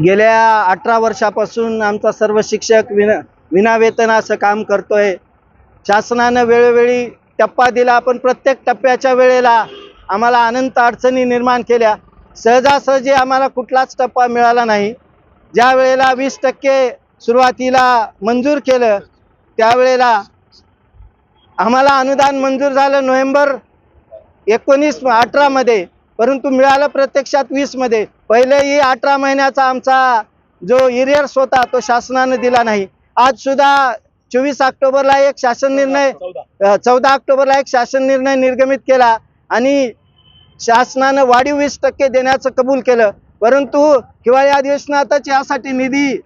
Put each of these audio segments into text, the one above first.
गेल्या अठरा वर्षापासून आमचा सर्व शिक्षक विना विनावेतन असं काम करतोय. शासनानं वेळोवेळी टप्पा दिला पण प्रत्येक टप्प्याच्या वेळेला आम्हाला अनंत अडचणी निर्माण केल्या. सहजासहजी आम्हाला कुठलाच टप्पा मिळाला नाही. ज्या वेळेला वीस टक्के सुरुवातीला मंजूर केलं त्यावेळेला आम्हाला अनुदान मंजूर झालं नोव्हेंबर एकोणीस अठरामध्ये. परंतु मिळालं प्रत्यक्षात वीसमध्ये पहिलेही अठरा महिन्याचा आमचा जो इरियर्स होता तो शासनानं दिला नाही. आज सुद्धा चोवीस ऑक्टोबरला एक शासन निर्णय चौदा ऑक्टोबरला एक शासन निर्णय निर्गमित केला आणि शासनानं वाढीव वीस टक्के देण्याचं कबूल केलं. परंतु हिवाळी अधिवेशनातच यासाठी निधी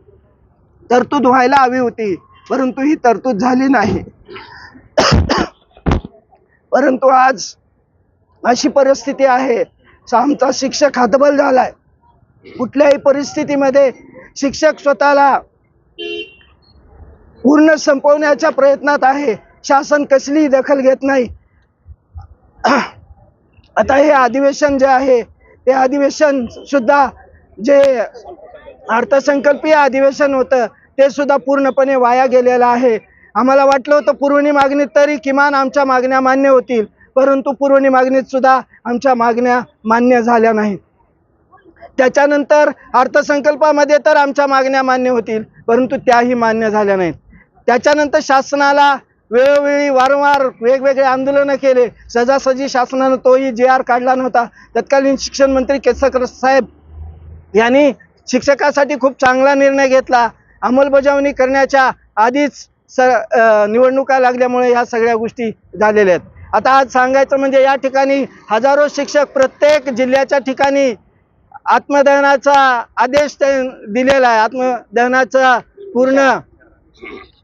तरतूद व्हायला हवी होती. परंतु ही तरतूद झाली नाही. परंतु आज अशी परिस्थिती आहे आमचा शिक्षक हातबल झालाय. कुठल्याही परिस्थितीमध्ये शिक्षक स्वतःला पूर्ण संपवण्याच्या प्रयत्नात आहे. शासन कसलीही दखल घेत नाही. आता हे अधिवेशन जे आहे ते अधिवेशन सुद्धा जे अर्थसंकल्पीय अधिवेशन होतं ते सुद्धा पूर्णपणे वाया गेलेलं आहे. आम्हाला वाटलं होतं पुरवणी मागणी तरी किमान आमच्या मागण्या मान्य होतील. परंतु पुरवणी मागणीत सुद्धा आमच्या मागण्या मान्य झाल्या नाहीत. त्याच्यानंतर अर्थसंकल्पामध्ये तर आमच्या मागण्या मान्य होतील परंतु त्याही मान्य झाल्या नाहीत. त्याच्यानंतर शासनाला वेळोवेळी वारंवार वेगवेगळे आंदोलनं केले. सजासजी शासनानं तोही जे आर काढला नव्हता. तत्कालीन शिक्षण मंत्री केसरकर साहेब यांनी शिक्षकासाठी खूप चांगला निर्णय घेतला. अंमलबजावणी करण्याच्या आधीच स निवडणुका लागल्यामुळे ह्या सगळ्या गोष्टी झालेल्या आहेत. आता आज सांगायचं म्हणजे या ठिकाणी हजारो शिक्षक प्रत्येक जिल्ह्याच्या ठिकाणी आत्मदहनाचा आदेश ते दिलेला आहे. आत्मदहनाचा पूर्ण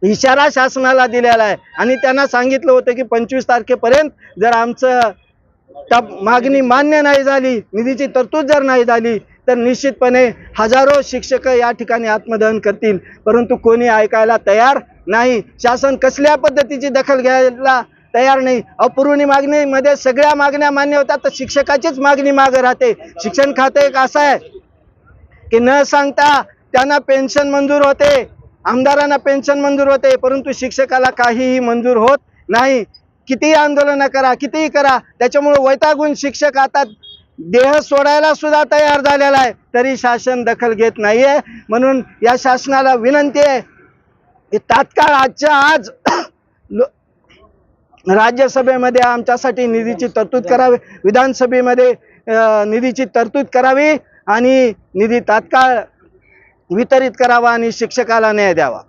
इशारा शासनाला दिलेला आहे. आणि त्यांना सांगितलं होतं की पंचवीस तारखेपर्यंत जर आमचं तप मागणी मान्य नाही झाली निधीची तरतूद जर नाही झाली तर निश्चितपणे हजारो शिक्षक या ठिकाणी आत्मदहन करतील. परंतु कोणी ऐकायला तयार नाही. शासन कसल्या पद्धतीची दखल घ्यायला तयार नाही. अपुरवणी मागणीमध्ये सगळ्या मागण्या मान्य होतात तर शिक्षकाचीच मागणी मागं राहते. शिक्षण खातं एक असं आहे की न सांगता त्यांना पेन्शन मंजूर होते आमदारांना पेन्शन मंजूर होते परंतु शिक्षकाला काहीही मंजूर होत नाही. कितीही आंदोलनं करा कितीही करा त्याच्यामुळे वैतागून शिक्षक आता देह सोडायला सुद्धा तयार झालेला आहे. तरी शासन दखल घेत नाहीये. म्हणून या शासनाला विनंती आहे की तात्काळ आजच्या आज राज्यसभेमध्ये आमच्यासाठी निधीची तरतूद करावी विधानसभेमध्ये निधीची तरतूद करावी आणि निधी तात्काळ वितरित करावा आणि शिक्षकाला न्याय द्यावा.